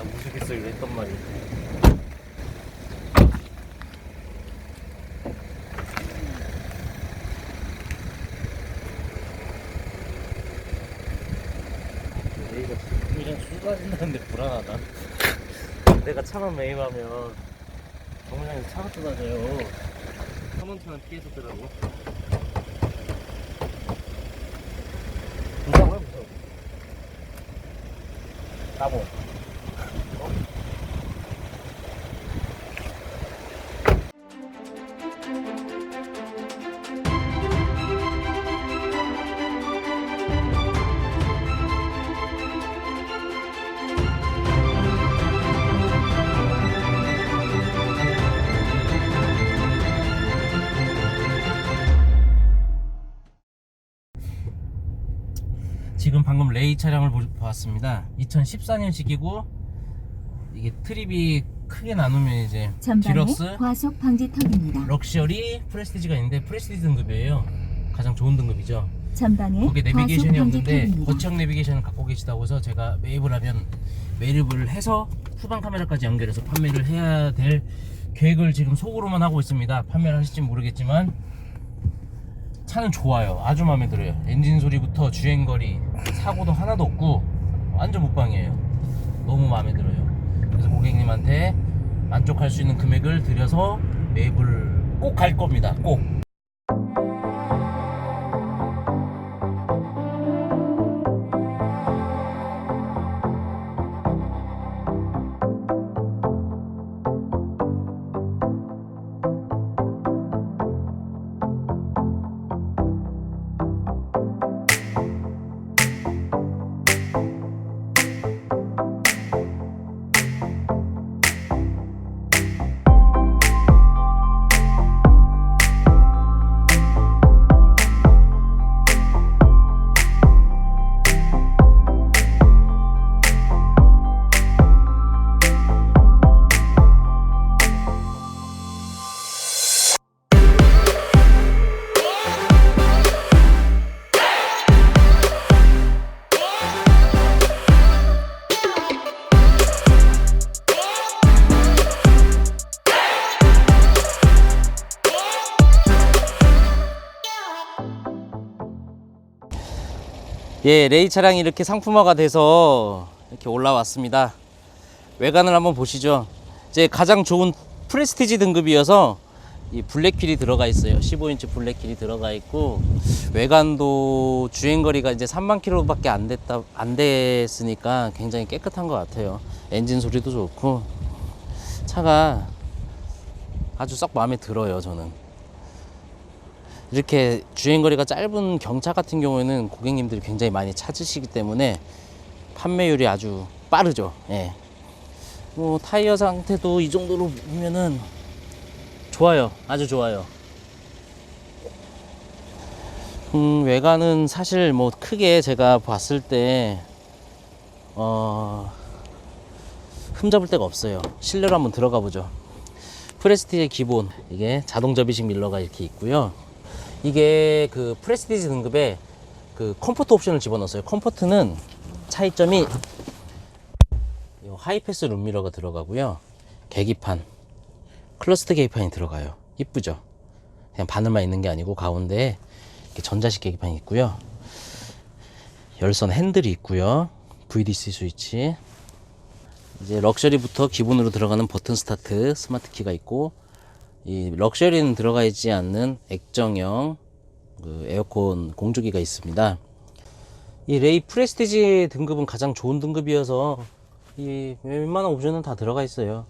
나 이거 했단 말이야. 내가 그냥 쏟아진다는데 불안하다. 내가 차만 매입하면 정류장에서 차가 쏟아져요. 천원차는 피했었더라고. 무서워요 무서워. 따봉. 차량을 보- 보았습니다. 2014년식이고 이게 트립이 크게 나누면 이제 디럭스, 과속 방지턱입니다. 럭셔리, 프레스티지가 있는데 프레스티지 등급이에요. 가장 좋은 등급이죠. 전방에 거기에 내비게이션이 없는데. 거치형 내비게이션을 갖고 계시다고 해서 제가 매입을 하면 매입을 해서 후방 카메라까지 연결해서 판매를 해야 될 계획을 지금 속으로만 하고 있습니다. 판매를 하실지 모르겠지만 차는 좋아요. 아주 마음에 들어요. 엔진 소리부터 주행 거리, 사고도 하나도 없고 완전 무방이에요. 너무 마음에 들어요. 그래서 고객님한테 만족할 수 있는 금액을 들여서 매입을 꼭 갈 겁니다. 꼭. 예, 레이 차량이 이렇게 상품화가 돼서 이렇게 올라왔습니다. 외관을 한번 보시죠. 이제 가장 좋은 프레스티지 등급이어서 이 블랙휠이 들어가 있어요. 15인치 블랙휠이 들어가 있고 외관도 주행 거리가 이제 3만 킬로밖에 안 됐다 안 됐으니까 굉장히 깨끗한 것 같아요. 엔진 소리도 좋고 차가 아주 썩 마음에 들어요. 저는. 이렇게 주행거리가 짧은 경차 같은 경우에는 고객님들이 굉장히 많이 찾으시기 때문에 판매율이 아주 빠르죠. 예. 뭐 타이어 상태도 이 정도로 보면은 좋아요. 아주 좋아요. 음, 외관은 사실 뭐 크게 제가 봤을 때 어, 흠잡을 데가 없어요. 실내로 한번 들어가 보죠. 프레스티지의 기본 이게 자동 접이식 밀러가 이렇게 있고요. 이게 그 프레스티지 등급에 그 컴포트 옵션을 집어넣었어요. 컴포트는 차이점이 이 하이패스 룸미러가 들어가고요. 계기판, 클러스터 계기판이 들어가요. 이쁘죠? 그냥 바늘만 있는 게 아니고 가운데에 전자식 계기판이 있고요. 열선 핸들이 있고요. VDC 스위치. 이제 럭셔리부터 기본으로 들어가는 버튼 스타트 스마트 키가 있고 이 럭셔리는 들어가 있지 않는 액정형 그 에어컨 공조기가 있습니다. 이 레이 프레스티지 등급은 가장 좋은 등급이어서 이 웬만한 옵션은 다 들어가 있어요.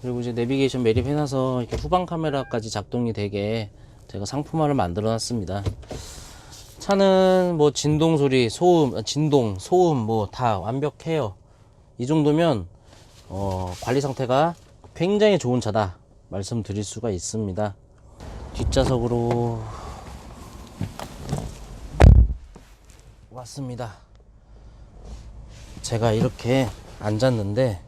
그리고 이제 내비게이션 매립해놔서 이렇게 후방 카메라까지 작동이 되게 제가 상품화를 만들어 놨습니다. 차는 뭐 진동 소리, 소음, 아, 진동, 소음 뭐 다 완벽해요. 이 정도면 어, 관리 상태가 굉장히 좋은 차다 말씀드릴 수가 있습니다. 뒷좌석으로 왔습니다. 제가 이렇게 앉았는데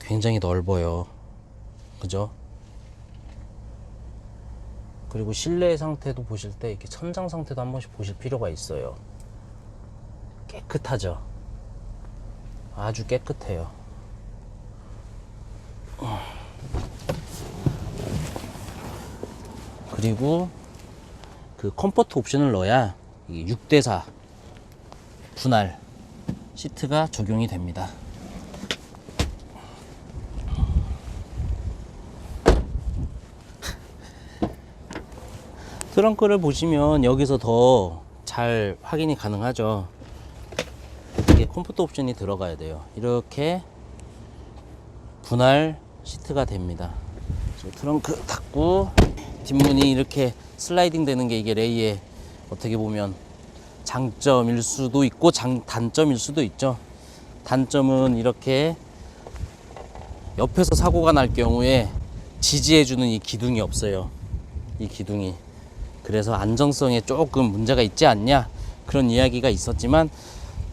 굉장히 넓어요. 그죠? 그리고 실내 상태도 보실 때 이렇게 천장 상태도 한 번씩 보실 필요가 있어요. 깨끗하죠? 아주 깨끗해요. 그리고 그 컴포트 옵션을 넣어야 이게 6대4 분할 시트가 적용이 됩니다. 트렁크를 보시면 여기서 더 잘 확인이 가능하죠. 이게 컴포트 옵션이 들어가야 돼요. 이렇게 분할 시트가 됩니다. 트렁크 닫고 뒷문이 이렇게 슬라이딩 되는 게 이게 레이의 어떻게 보면 장점일 수도 있고 장, 단점일 수도 있죠. 단점은 이렇게 옆에서 사고가 날 경우에 지지해주는 이 기둥이 없어요. 이 기둥이. 그래서 안정성에 조금 문제가 있지 않냐 그런 이야기가 있었지만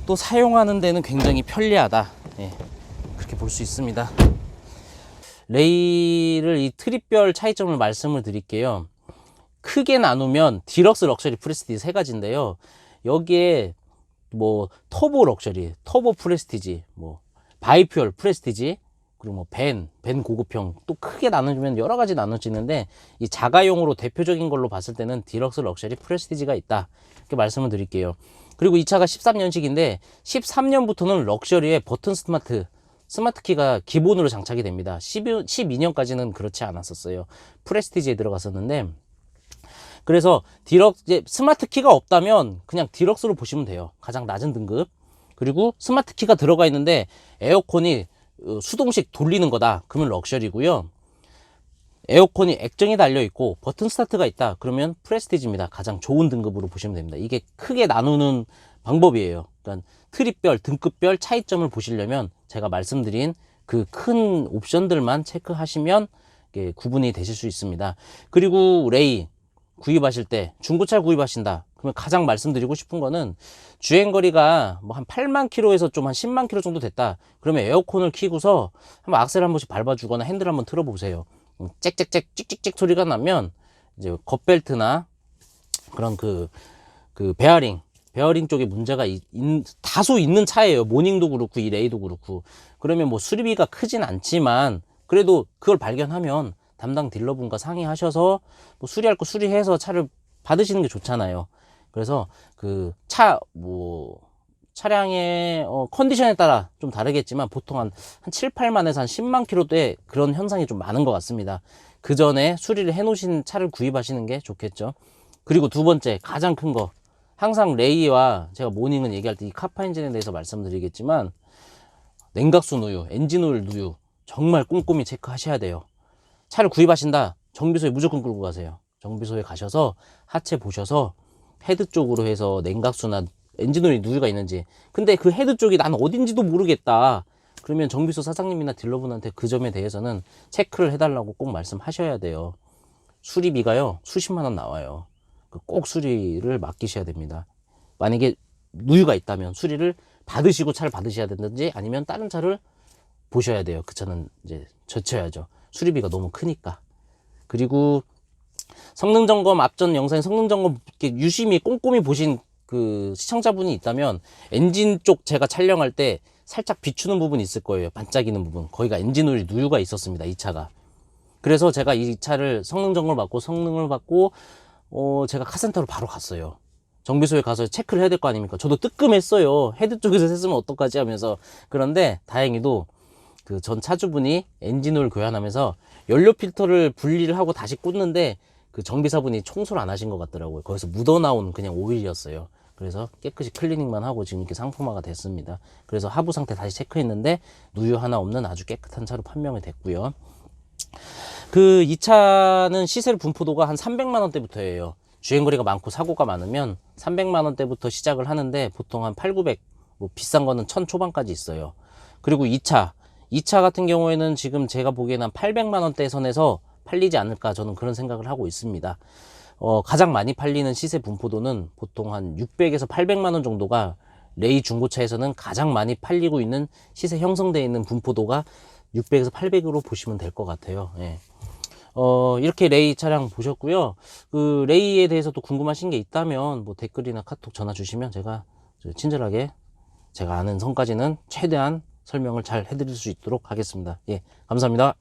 또 사용하는 데는 굉장히 편리하다. 예, 그렇게 볼 수 있습니다. 레이를 이 트립별 차이점을 말씀을 드릴게요. 크게 나누면 디럭스 럭셔리 프레스티지 세 가지인데요. 여기에 뭐 터보 럭셔리, 터보 프레스티지, 뭐 바이퓨얼 프레스티지, 그리고 뭐 벤, 벤 고급형 또 크게 나누면 여러 가지 나눠지는데 이 자가용으로 대표적인 걸로 봤을 때는 디럭스 럭셔리 프레스티지가 있다. 이렇게 말씀을 드릴게요. 그리고 이 차가 13년식인데 13년부터는 럭셔리의 버튼 스마트 스마트 키가 기본으로 장착이 됩니다. 12, 12년까지는 그렇지 않았었어요. 프레스티지에 들어갔었는데 그래서 디럭 이제 스마트 키가 없다면 그냥 디럭스로 보시면 돼요. 가장 낮은 등급. 그리고 스마트 키가 들어가 있는데 에어컨이 어, 수동식 돌리는 거다. 그러면 럭셔리고요. 에어컨이 액정이 달려 있고 버튼 스타트가 있다. 그러면 프레스티지입니다. 가장 좋은 등급으로 보시면 됩니다. 이게 크게 나누는 방법이에요. 그러니까 트립별, 등급별 차이점을 보시려면 제가 말씀드린 그 큰 옵션들만 체크하시면 구분이 되실 수 있습니다. 그리고 레이 구입하실 때 중고차 구입하신다. 그러면 가장 말씀드리고 싶은 거는 주행 거리가 뭐 한 8만 킬로에서 좀 한 10만 킬로 정도 됐다. 그러면 에어컨을 키고서 한번 악셀 한 번씩 밟아주거나 핸들 한번 틀어보세요. 음, 짹짹짹 찍찍찍 소리가 나면 이제 겉벨트나 그런 그, 그 베어링, 베어링 쪽에 문제가 있, 있- 다소 있는 차예요. 모닝도 그렇고 이 레이도 그렇고. 그러면 뭐 수리비가 크진 않지만 그래도 그걸 발견하면 담당 딜러분과 상의하셔서 뭐 수리할 거 수리해서 차를 받으시는 게 좋잖아요. 그래서 그 차 뭐 차량의 어, 컨디션에 따라 좀 다르겠지만 보통 한, 한 7, 8만에서 한 10만 킬로대 그런 현상이 좀 많은 것 같습니다. 그 전에 수리를 해 놓으신 차를 구입하시는 게 좋겠죠. 그리고 두 번째 가장 큰 거 항상 레이와 제가 모닝은 얘기할 때 이 카파 엔진에 대해서 말씀드리겠지만 냉각수 누유, 엔진 오일 누유 정말 꼼꼼히 체크하셔야 돼요. 차를 구입하신다. 정비소에 무조건 끌고 가세요. 정비소에 가셔서 하체 보셔서 헤드 쪽으로 해서 냉각수나 엔진오일 누유가 있는지. 근데 그 헤드 쪽이 난 어딘지도 모르겠다. 그러면 정비소 사장님이나 딜러분한테 그 점에 대해서는 체크를 해달라고 꼭 말씀하셔야 돼요. 수리비가요, 수십만 원 나와요. 그꼭 수리를 맡기셔야 됩니다. 만약에 누유가 있다면 수리를 받으시고 차를 받으셔야 되든지 아니면 다른 차를 보셔야 돼요. 그 차는 이제 젖혀야죠. 수리비가 너무 크니까. 그리고 성능 점검 앞전 영상에 성능 점검 유심히 꼼꼼히 보신 그 시청자분이 있다면 엔진 쪽 제가 촬영할 때 살짝 비추는 부분이 있을 거예요. 반짝이는 부분. 거기가 엔진 오일 누유가 있었습니다. 이 차가. 그래서 제가 이 차를 성능 점검을 받고 성능을 받고 어 제가 카센터로 바로 갔어요. 정비소에 가서 체크를 해야 될 거 아닙니까? 저도 뜨끔했어요. 헤드 쪽에서 샜으면 어떡하지 하면서. 그런데 다행히도 그 전 차주분이 엔진오일 교환하면서 연료 필터를 분리를 하고 다시 꽂는데 그 정비사분이 청소를 안 하신 것 같더라고요. 거기서 묻어나온 그냥 오일이었어요. 그래서 깨끗이 클리닝만 하고 지금 이렇게 상품화가 됐습니다. 그래서 하부 상태 다시 체크했는데 누유 하나 없는 아주 깨끗한 차로 판명이 됐고요. 그 이 차는 시세 분포도가 한 300만 원대부터예요. 주행거리가 많고 사고가 많으면 300만 원대부터 시작을 하는데 보통 한 8, 900, 뭐 비싼 거는 1000 초반까지 있어요. 그리고 이 차, 이 차 같은 경우에는 지금 제가 보기에는 한 800만 원대 선에서 팔리지 않을까 저는 그런 생각을 하고 있습니다. 어, 가장 많이 팔리는 시세 분포도는 보통 한 600에서 800만 원 정도가 레이 중고차에서는 가장 많이 팔리고 있는 시세 형성되어 있는 분포도가 600에서 800으로 보시면 될 것 같아요. 예. 어, 이렇게 레이 차량 보셨고요. 그 레이에 대해서 또 궁금하신 게 있다면 뭐 댓글이나 카톡 전화 주시면 제가 저 친절하게 제가 아는 선까지는 최대한 설명을 잘 해드릴 수 있도록 하겠습니다. 예, 감사합니다.